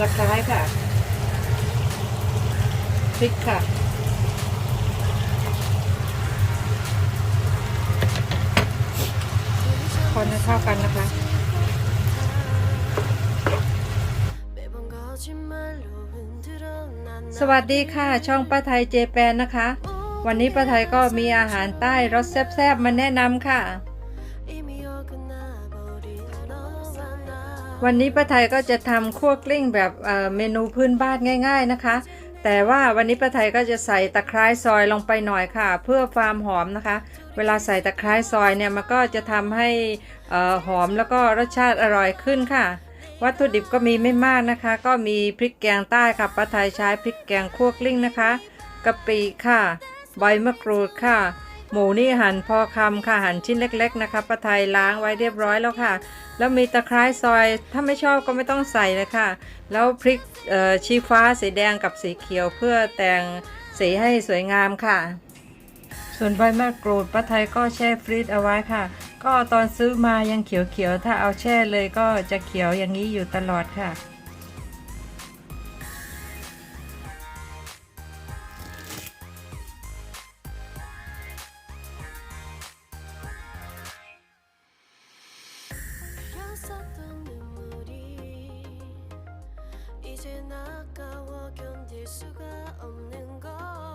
ตะไคร้ค่ะพริกค่ะคนให้เข้ากันนะคะสวัสดีค่ะ ช่องป้าไทยเจแปนนะคะ วันนี้ป้าไทยก็มีอาหารใต้รสแซ่บๆมาแนะนำค่ะ วันนี้ป้าไทยก็จะทำคั่วกลิ้งแบบเมนูพื้นบ้านง่าย ๆนะคะ แต่ว่าวันนี้ป้าไทยก็จะใส่ตะไคร้ซอยลงไปหน่อยค่ะ เพื่อความหอมนะคะ เวลาใส่ตะไคร้ซอยเนี่ยมันก็จะทำให้หอมแล้วก็รสชาติอร่อยขึ้นค่ะ วัตถุดิบก็มีไม่มากนะคะ ก็มีพริกแกงใต้ค่ะป้าไทยใช้พริกแกงคั่วกลิ้งนะคะกะปิค่ะ ใบมะกรูดค่ะ หมูนี่หั่นพอคำค่ะหั่นชิ้นเล็ก ๆ นะคะป้าไทยล้างไว้เรียบร้อยแล้วค่ะ แล้วมีตะไคร้ซอย ถ้าไม่ชอบก็ไม่ต้องใส่เลยค่ะ แล้วพริกชี้ฟ้าสีแดงกับสีเขียวเพื่อแต่งสีให้สวยงามค่ะ ส่วนใบมะกรูดป้าไทยก็แช่ฟรีซเอาไว้ค่ะ ก็ตอนซื้อมายังเขียวๆถ้าเอาแช่เลยก็จะเขียวอย่างนี้อยู่ตลอดค่ะ 흘렸었던 눈물이 이제 나까워 견딜 수가 없는 것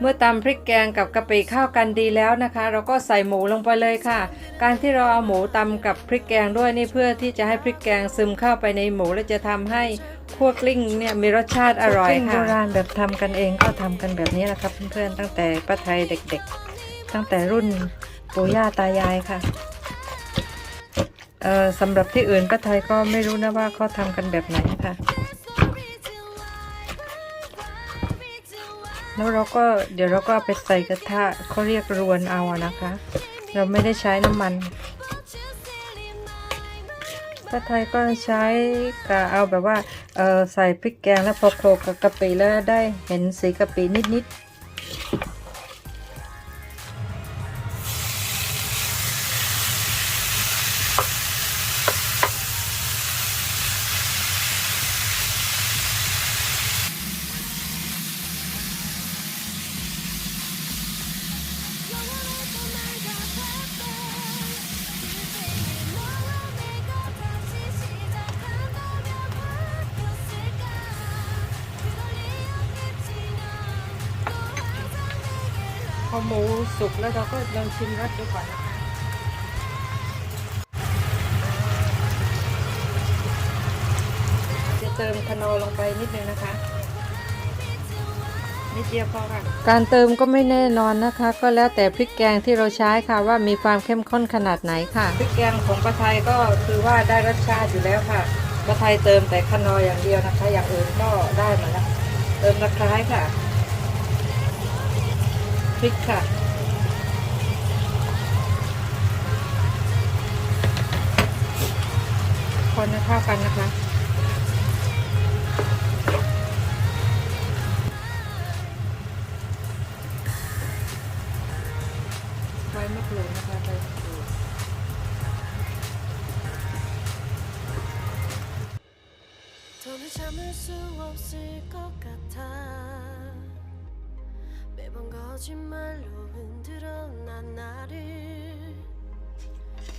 เมื่อตำพริกแกงกับกะปิเข้ากันดีแล้วนะคะ เราก็ใส่หมูลงไปเลยค่ะ การที่เราเอาหมูตำกับพริกแกงด้วยนี่เพื่อที่จะให้พริกแกงซึมเข้าไปในหมูและจะทำให้คั่วกลิ้งเนี่ยมีรสชาติอร่อยค่ะโบราณแบบทำกันเองก็ทำกันแบบนี้แหละครับเพื่อนๆตั้งแต่ป้าไทยเด็กๆ ตั้งแต่รุ่นปู่ย่าตายายค่ะเออสำหรับที่อื่นป้าไทยก็ไม่รู้นะว่าเขาทำกันแบบไหนค่ะ แล้วเราก็เดี๋ยวเราก็เอาไปใส่กระทะเขาเรียกรวนเอานะคะ เราไม่ได้ใช้น้ำมันป้าไทยก็ใช้กะเอาแบบว่าใส่พริกแกงแล้วพอโขลกกับกะปิแล้วได้เห็นสีกะปินิดๆ อหมูสุกแล้วเราก็ลองชิมรสดูก่อนนะคะจะเติมคนอร์ลงไปนิดนึงนะคะนิดเดียวพอค่ะการเติมก็ไม่แน่นอนนะคะ ก็แล้วแต่พริกแกงที่เราใช้ค่ะว่ามีความเข้มข้นขนาดไหนค่ะพริกแกงของปลาไทยก็คือว่าได้รสชาติอยู่แล้วค่ะปลาไทยเติมแต่คนอร์อย่างเดียวนะคะ อย่างอื่นก็ได้หมดแล้วเติมตะไคร้ค่ะ พริกค่ะ คนให้เข้ากันนะคะใบมะกรูดนะคะใบมะกรูดเธอว่าสิก็กัน 거짓말로 흔들어 난 나를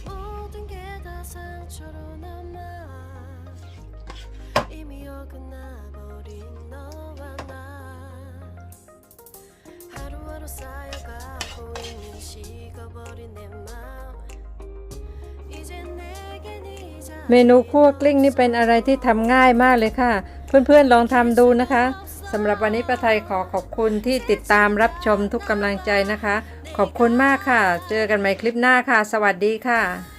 모든 게 다 상처로 남아 이미 어긋나버린 너와 나 하루하루 쌓여가고 있는 식어버린 내 마음 이제 내겐 이자 เมนูคั่วกลิ้งนี่เป็นอะไรที่ทำง่ายมากเลยค่ะ เพื่อนๆลองทำดูนะคะ สำหรับวันนี้ป้าไทยขอขอบคุณที่ติดตามรับชมทุกกำลังใจนะคะ ขอบคุณมากค่ะ เจอกันใหม่คลิปหน้าค่ะ สวัสดีค่ะ